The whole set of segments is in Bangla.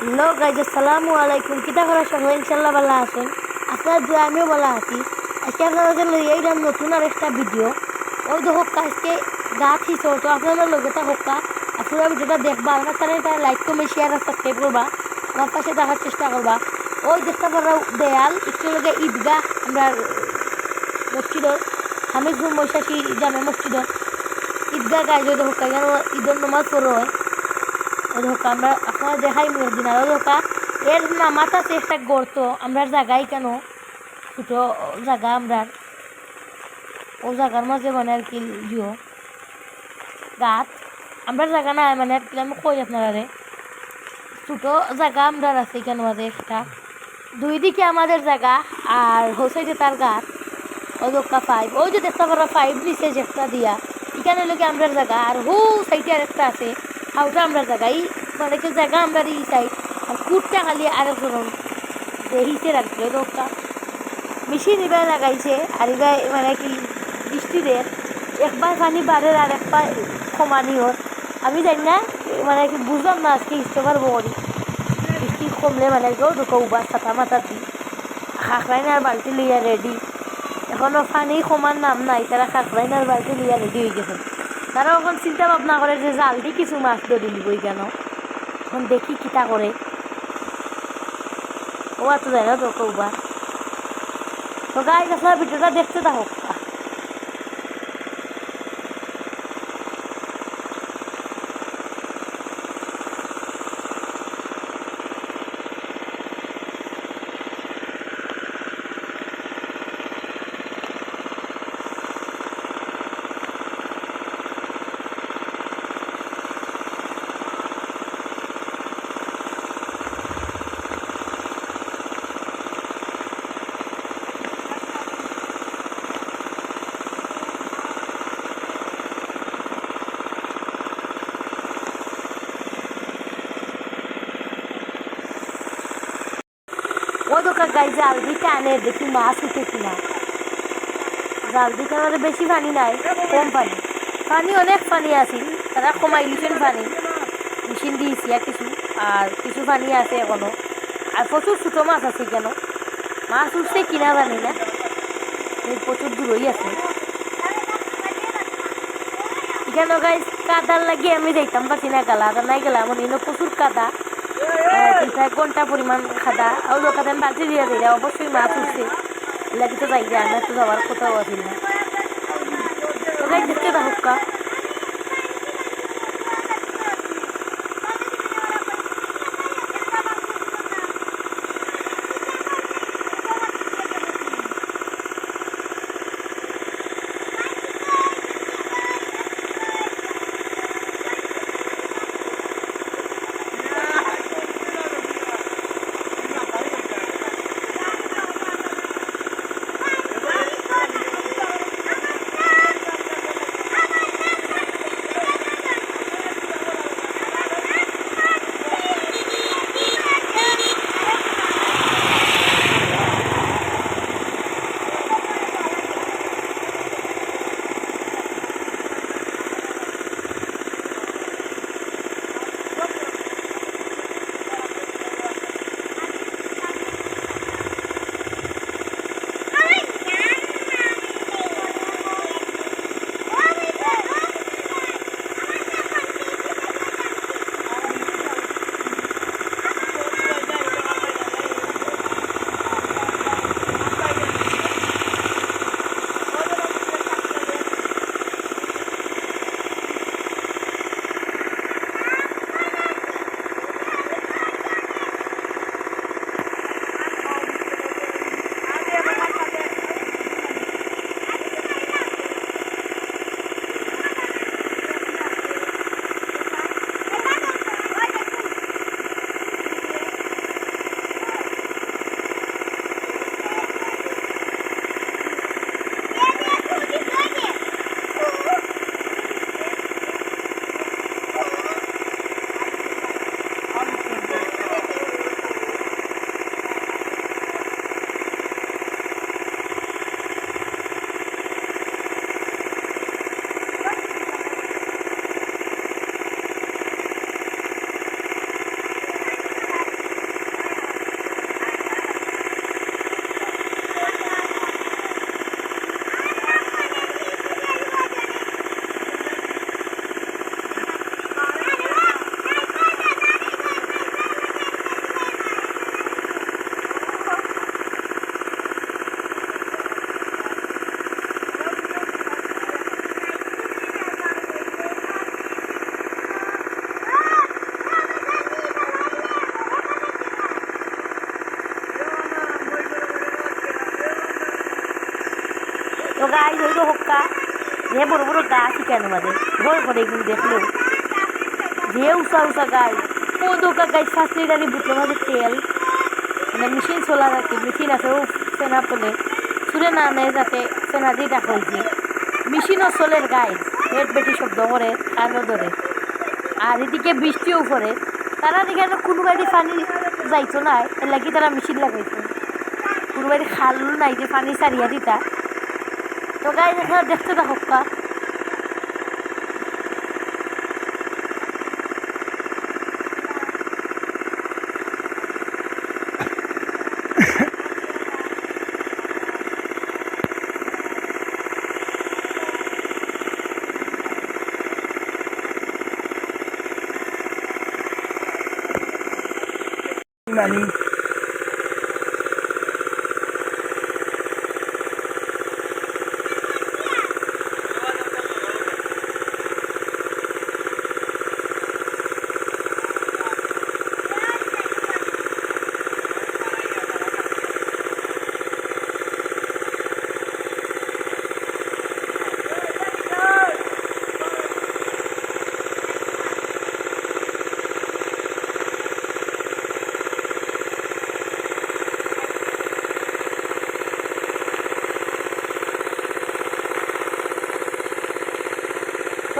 হ্যালো গাইজ, আসসালামু আলাইকুম। কিতা করা সবাই ইনশাল্লাহ ভালো আছেন। আপনার দু আমিও ভালো আছি। আজকে আপনাদের এইরকম নতুন আর একটা ভিডিও। ওই দেখো আজকে গাছ হিসো তো আপনাদের লগে তা হোকা আপনারা ভিডিওটা দেখবা, আমার চ্যানেলটা লাইক কমেন্ট শেয়ার আর সাবস্ক্রাইব করবা। আমার পাশে দেখার চেষ্টা করবা। ওই দেখতে পারো দেয়াল। একটু লগে ঈদগাহ আমরা মসজিদর হামিদপুর মৈশাখী জামে মসজিদর ঈদগাহ গাইজ দেখো এখানে ঈদের নমাজ পড়ো হয়। ওই আমরা আপনারা দেখাই দিন আর ওই এর নামাত আছে একটা গর্ত, আমরা জায়গায় কেন? ছোটো জায়গা আমরা ও জায়গার মাঝে মানে আর কি জিও গাছ আমরা জায়গা না মানে আর কি, আমি কই আপনারা রে ছোটো জায়গা আমরা আছে কেন মাঝে একটা? দুই দিকে আমাদের জায়গা আর হোসাইতে তার গাছ দোকা ফাইভ ওই যে দেখতে পারো ফাইভ নিচে একটা দিয়া। এখানে লোকে আমরা জায়গা আর হু, সাইডে আর একটা আছে। হাউটা আমরা জায়গা এই মানে কি জায়গা আমরা এই সাইড আর কুটটা খালি ধরুন দেখিছে রাখছিল দোকা মেশিন এবার লাগাইছে, আর এবার মানে কি বৃষ্টিদের একবার পানি বাড়ে আর একবার কমানি ওর আমি জানি না মানে কি বুঝলাম না আজকে ইস্তফার বড়ি বৃষ্টি কমলে মানে কেউ ঢুকো উবার ছাতা মাথা দি। খাকরাইন আর বালতি লইয়া রেডি এখনও পানি কমার নাম নাই, তারা খাকরাইন আর বালতি লইয়া রেডি হয়ে গেছে। তারা এখন চিন্তা ভাবনা করে যে জাল দিয়ে কিছু মাছ ধরে নিবই কেন? এখন দেখি কিতা করে ও আছে না তো কৌবা তো গাই গাছের ভিডিওটা দেখতে থাকো ও দোকান গাই জাল আনে, দেখি মাছ উঠে কিনা। জাল দিকে আমাদের বেশি পানি নাই, কম পানি। পানি অনেক পানি আছে, তারা কমাই লিছেন পানি। মেশিন দিয়েছি আর কিছু আর কিছু পানি আছে এখনও। আর প্রচুর ছোটো মাছ আছে কেন? মাছ উঠছে কিনা জানি না। প্রচুর দূরই আছে। এখানে গাই কাদার লাগিয়ে আমি দেখতাম পাচ্ছি না গালা আর নাই গেলাম মানে প্রচুর কাদা। দুই চার ঘণ্টা পরিমাণ খাদা আর লোকাতে আমি বালতি দিয়ে দিই অবশ্যই মাছ উঠছে। লাগে তো যাই না তো যাওয়ার কোথাও আছিল না দেখতে থাকুক যে বড় বড় গাছ কেন মাঝে ভয় করে এগুলো দেখলেও যে উষা উষা গাই ও দোকা গাই ফার্স্ট লিটারি বুটলো মাঝে তেল। মানে মেশিন চলার আর কি মেশিন আছে ও সেনা পলে সুরে না নেয় যাতে সেনা দিয়ে ডাকা হয়েছে। মেশিনও চলের গাই হেড বেটি শব্দ করে কানও ধরে। আর এদিকে বৃষ্টিও পড়ে। তারা এখানে কোনো বাড়ি পানি যাইতো না, এর লাগি তারা মেশিন লাগাইতো। কোনো বাড়ি খাল নাই যে পানি সারিয়া দিতা। তো গাই এখানে দেখতে থাকুক কা Nani?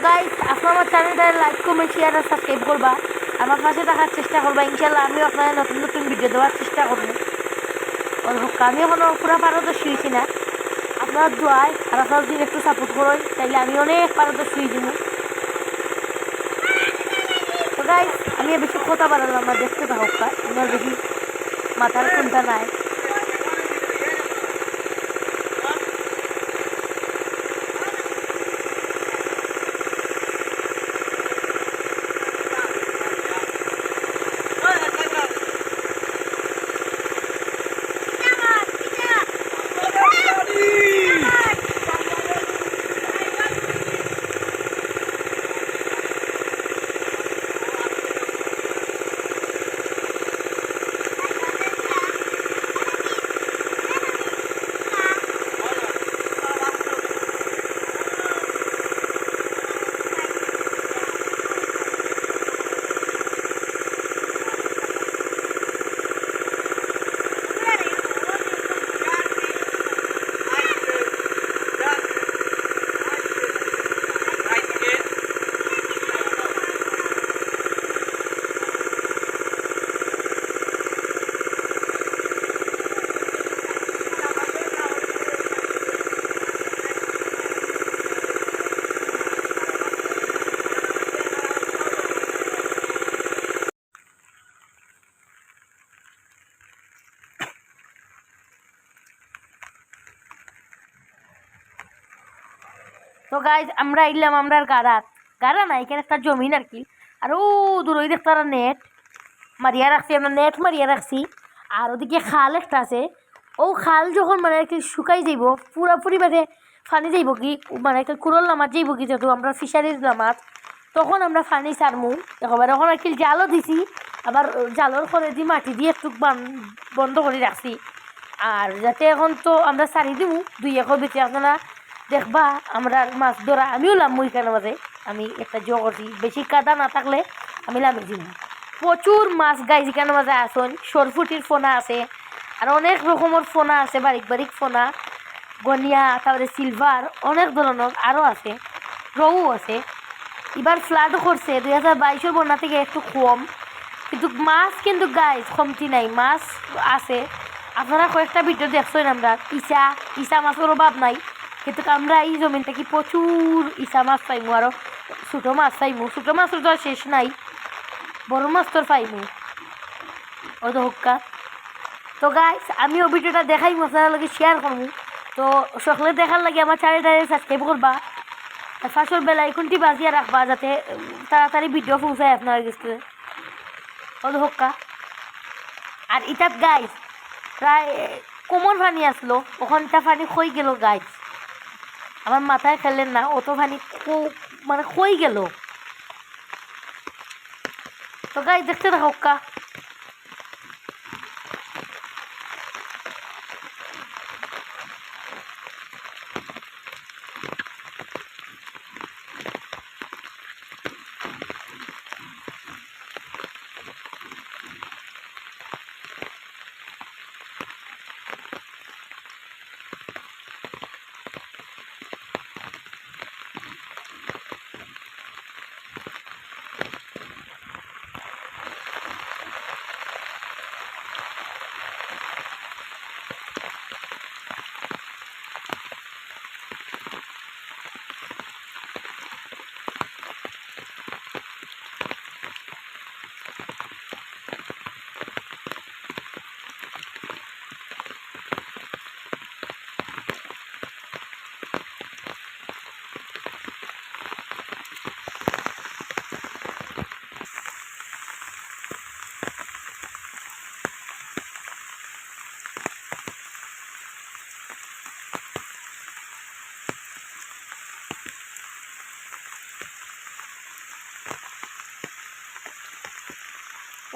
তো গাইস আপনার আমার চ্যানেলটা লাইক কমেন্ট শেয়ার আর সাবস্ক্রাইব করবা। আমার পাশে থাকার চেষ্টা করবা ইনশাল্লাহ আমিও আপনাদের নতুন নতুন ভিডিও দেওয়ার চেষ্টা করব। আমি এখনও পুরো পারদর্শী হয়েছি না। আপনার দোয়ায় আর আপনার যদি একটু সাপোর্ট করো তাইলে আমি অনেক পারদর্শী হয়ে যাব। তো আমি আর বেশি কথা বাড়ালাম না দেখতে থাকুক আমার বেশি মাথার কোনটা নাই। তো গাইজ আমরা এলাম, আমরা গাড়াত গাড়া না, এখানে একটা জমিন আর কি। আর ও, দূর ওই দেখতে নেট মারিয়া রাখছি, আমরা নেট মারিয়া রাখছি। আর ওদিকে খাল একটা আছে। ও খাল যখন মানে আর কি শুকাই যাইব পুরাপুরি মানে ফানি যাইব কি মানে একটা কুরল নামাজ যাইব কি, যেহেতু আমরা ফিশারিজ নামাজ, তখন আমরা ফানি সারমু এবার এখন আর কি জালও দিছি, আবার জালর করে দি মাটি দিয়ে একটু বান- বন্ধ করে রাখছি। আর যাতে এখন তো আমরা সারি দিব দুই একর বেঁচে আপনারা দেখবা, আমরা মাছ ধরা, আমিও লাম মুইখানে মাঝে। আমি একটা জগতি বেশি কাদা না থাকলে আমি লামে দিব প্রচুর মাছ গাই যেখানে মাঝে আসন, সরফুটির ফোনা আছে, আর অনেক রকমের ফোনা আছে, বারিক বারিক ফোনা, গনিয়া, তারপরে সিলভার, অনেক ধরনের আরও আছে রৌ আছে। এবার ফ্লাডও করছে, দুই হাজার বাইশের বন্যা থেকে একটু কম, কিন্তু মাছ কিন্তু গাইজ কমতি নাই, মাছ আছে। আপনারা কয়েকটা ভিডিও দেখছেন আমরা, ইসা ইসা মাছের অভাব নাই। কিন্তু আমরা এই জমিন থেকে প্রচুর ইসা মাছ পাইমু আরও ছোটো মাছ পাইমু। ছোটো মাছের তো শেষ নাই, বড় মাছ তোর পাইমু। ও তো হুক্কা। তো গাইস আমি ও ভিডিওটা দেখাই আপনার লগে শেয়ার করব তো সকলে দেখার লাগে আমার চ্যানেলটারে সাবস্ক্রাইব করবা। আর ফাঁসর বেলা এখনটি বাজিয়ে রাখবা যাতে তাড়াতাড়ি ভিডিও পৌঁছায় আপনার কাছে ও তো হুক্কা। আর ইটাত গাইস প্রায় কোমর পানি আসলো, ওখানটা পানি খই গেল গাইস আমার মাথায় ফেললেন না অত ভানি মানে খই গেল? তো গাই দেখতে থাকো কা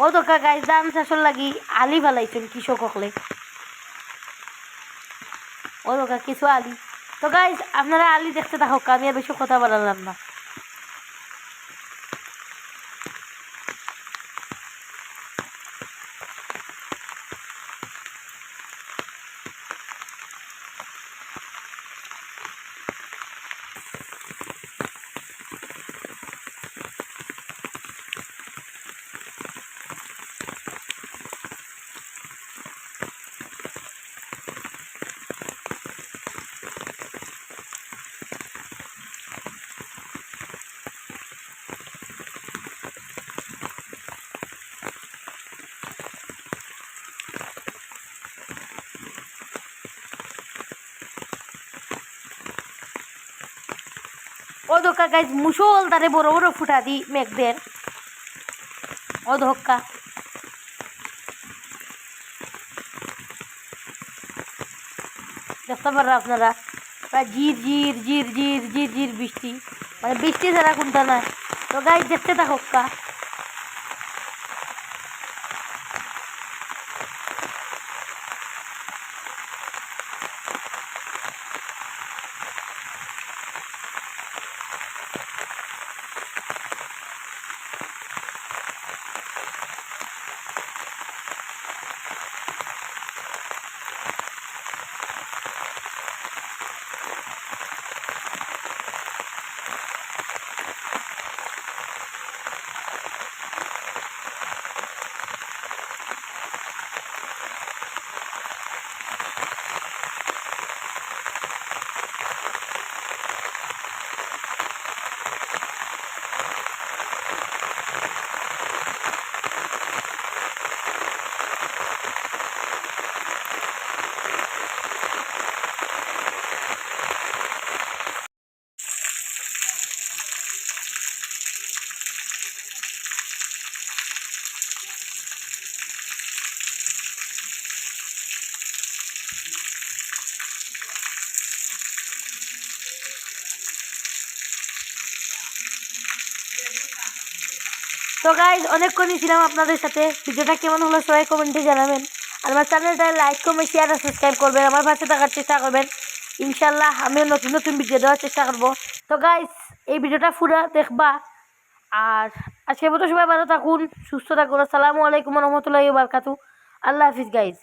ও তো গাইজ ধান চাষর লাগি আলি ফেলাইছেন কৃষক হকলে ও তো কিছু আলি। তো গাইজ, আপনারা আলি দেখতে থাকুক, আমি আর বেশি কথা বলালাম না। ও গাছ মুসল তারে বড় বড় ফুটা দি মেঘদের। অধক্কা। ধক্কা দেখতে পারো আপনারা? প্রায় জির জির জির জির জির জির বৃষ্টি। মানে বৃষ্টি ছাড়া কোনটা না তো গাছ দেখতে থাকা তো গাইজ অনেকক্ষণই ছিলাম আপনাদের সাথে। ভিডিওটা কেমন হলো সবাই কমেন্টে জানাবেন। আর আমার চ্যানেলটা লাইক কমেন্ট শেয়ার আর সাবস্ক্রাইব করবেন। আমার পাশে থাকার চেষ্টা করবেন। ইনশাল্লাহ আমিও নতুন নতুন ভিডিও দেওয়ার চেষ্টা করব। তো গাইজ এই ভিডিওটা পুরো দেখবা। আর আজকের মতো সবাই ভালো থাকুন, সুস্থ থাকুন। আসসালামু আলাইকুম রহমতুল্লাহ বারকাতু আল্লাহ হাফিজ গাইজ